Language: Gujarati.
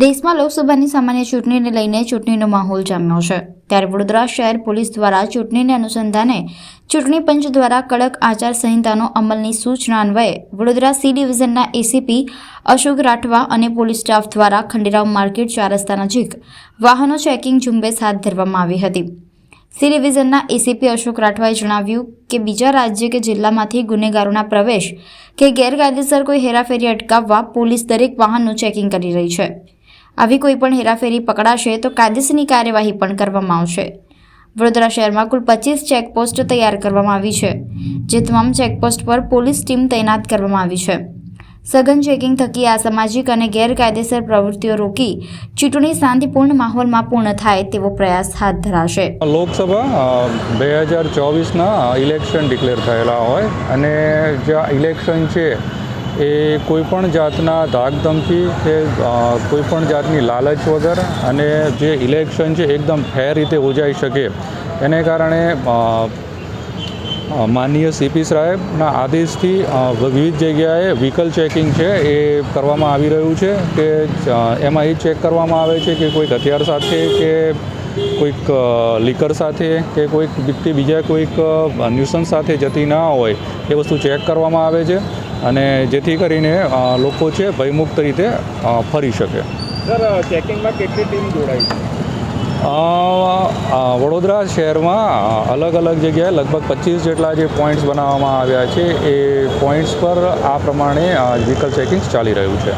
દેશમાં લોકસભાની સામાન્ય ચૂંટણીને લઈને ચૂંટણીનો માહોલ જામ્યો છે. ત્યારે વડોદરા શહેર પોલીસ દ્વારા ચૂંટણીને અનુસંધાને ચૂંટણી પંચ દ્વારા કડક આચાર સંહિતાનો અમલની સૂચના અન્વયે વડોદરા સી ડિવિઝનના એસીપી અશોક રાઠવા અને પોલીસ સ્ટાફ દ્વારા ખંડેરાવ માર્કેટ ચાર રસ્તા નજીક વાહનો ચેકિંગ ઝુંબેશ હાથ ધરવામાં આવી હતી. સી ડિવિઝનના એસીપી અશોક રાઠવાએ જણાવ્યું કે બીજા રાજ્ય કે જિલ્લામાંથી ગુનેગારોના પ્રવેશ કે ગેરકાયદેસર કોઈ હેરાફેરી અટકાવવા પોલીસ દરેક વાહનનું ચેકિંગ કરી રહી છે. આવી કોઈ પણ હેરાફેરી પકડાશે તો કાયદેસરની કાર્યવાહી પણ કરવામાં આવશે. વડોદરા શહેરમાં કુલ પચીસ ચેકપોસ્ટ તૈયાર કરવામાં આવી છે જે તમામ ચેકપોસ્ટ પર પોલીસ ટીમ તૈનાત કરવામાં આવી છે. સઘન ચેકિંગ થકી આ સામાજિક અને ગેરકાયદેસર પ્રવૃત્તિઓ રોકી ચૂંટણી શાંતિપૂર્ણ માહોલમાં પૂર્ણ થાય તેવો પ્રયાસ હાથ ધરાશે. લોકસભા બે હજાર ચોવીસના ઇલેક્શન ડિક્લેર થયેલા હોય અને જે ઇલેક્શન છે, એ કોઈપણ જાતના ધાકધમકી કે કોઈપણ જાતની લાલચ વગર અને જે ઇલેક્શન છે, એકદમ ફેર રીતે યોજાઈ શકે. એને કારણે માનનીય સીપી સાહેબના આદેશથી વિવિધ જગ્યાએ વ્હીકલ ચેકિંગ છે એ કરવામાં આવી રહ્યું છે કે એમાં એ ચેક કરવામાં આવે છે કે કોઈક હથિયાર સાથે કે કોઈક લીકર સાથે કે કોઈક વ્યક્તિ બીજા કોઈક ન્યુસન્સ સાથે જતી ના હોય એ વસ્તુ ચેક કરવામાં આવે છે અને જેથી કરીને લોકો છે ભયમુક્ત રીતે ફરી શકે. સર ચેકિંગમાં કેટલી ટીમ જોડાઈ છે? વડોદરા શહેરમાં અલગ અલગ જગ્યાએ લગભગ પચીસ જેટલા જે પોઈન્ટ્સ બનાવવામાં આવ્યા છે, એ પોઈન્ટ્સ પર આ પ્રમાણે વ્હીકલ ચેકિંગ ચાલી રહ્યું છે.